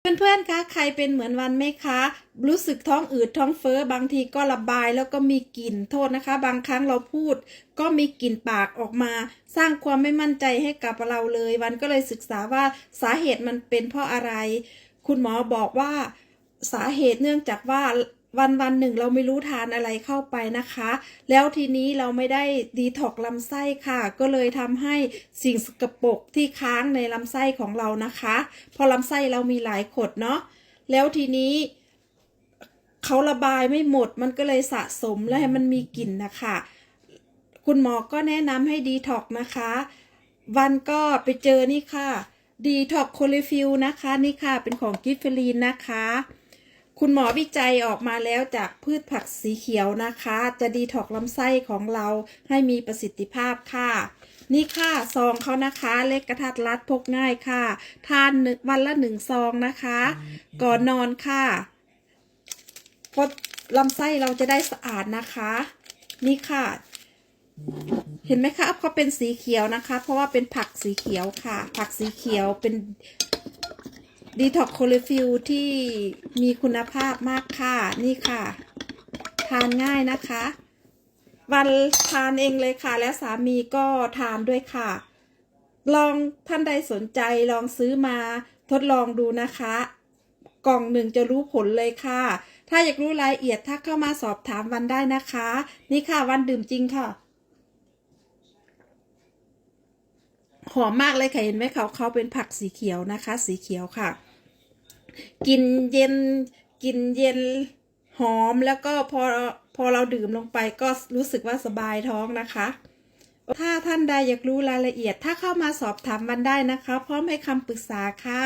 เพื่อนๆ คะ ใครเป็นเหมือนวันไหมคะ รู้สึกท้องอืดท้องเฟ้อบางทีก็ระบายแล้วก็มีกลิ่นโทษนะคะ บางครั้งเราพูด ก็มีกลิ่นปากออกมา สร้างความไม่มั่นใจให้กับเราเลย วันก็เลยศึกษาว่าสาเหตุมันเป็นเพราะอะไร คุณหมอบอกว่าสาเหตุเนื่องจากว่า วันวันหนึ่งเราไม่รู้ทานอะไรเข้าไปนะคะ แล้วทีนี้เราไม่ได้ดีท็อกลำไส้ค่ะ ก็เลยทำให้สิ่งสกปรกที่ค้างในลำไส้ของเรานะคะ พอลำไส้เรามีหลายขดเนาะแล้วทีนี้เขาระบายไม่หมดมันก็เลยสะสมและมันมีกลิ่นนะคะ คุณหมอก็แนะนำให้ดีท็อกนะคะ วันก็ไปเจอนี่ค่ะดีท็อกโคลิฟิลนะคะ นี่ค่ะเป็นของกิฟเฟลีนนะคะ คุณหมอวิจัยออกมาแล้วจากพืชผักสีเขียวนะคะ จะดีท็อกลำไส้ของเราให้มีประสิทธิภาพค่ะ นี่ค่ะซองเขานะคะ เล็กกระทัดรัดพกง่ายค่ะ ทานวันละหนึ่งซองนะคะ ก่อนนอนค่ะเพราะลำไส้เราจะได้สะอาดนะคะ นี่ค่ะ เห็นไหมคะเขาเป็นสีเขียวนะคะ เพราะว่าเป็นผักสีเขียวค่ะ ผักสีเขียวเป็น ดีท็อกโคลิฟิลที่มีคุณภาพมากค่ะ นี่ค่ะ ทานง่ายนะคะ วันทานเองเลยค่ะ และสามีก็ทานด้วยค่ะ ลองท่านใดสนใจลองซื้อมาทดลองดูนะคะ กล่องหนึ่งจะรู้ผลเลยค่ะ ถ้าอยากรู้รายละเอียดถ้าเข้ามาสอบถามวันได้นะคะ นี่ค่ะวันดื่มจริงค่ะ หอมมากเลยค่ะเห็นไหมเขาเขาเป็นผักสีเขียวนะคะ สีเขียวค่ะ กินเย็นกินเย็นหอมแล้วก็พอพอเราดื่มลงไปก็รู้สึกว่าสบายท้องนะคะ ถ้าท่านใดอยากรู้รายละเอียด ถ้าเข้ามาสอบถามวันได้นะคะ พร้อมให้คำปรึกษาค่ะ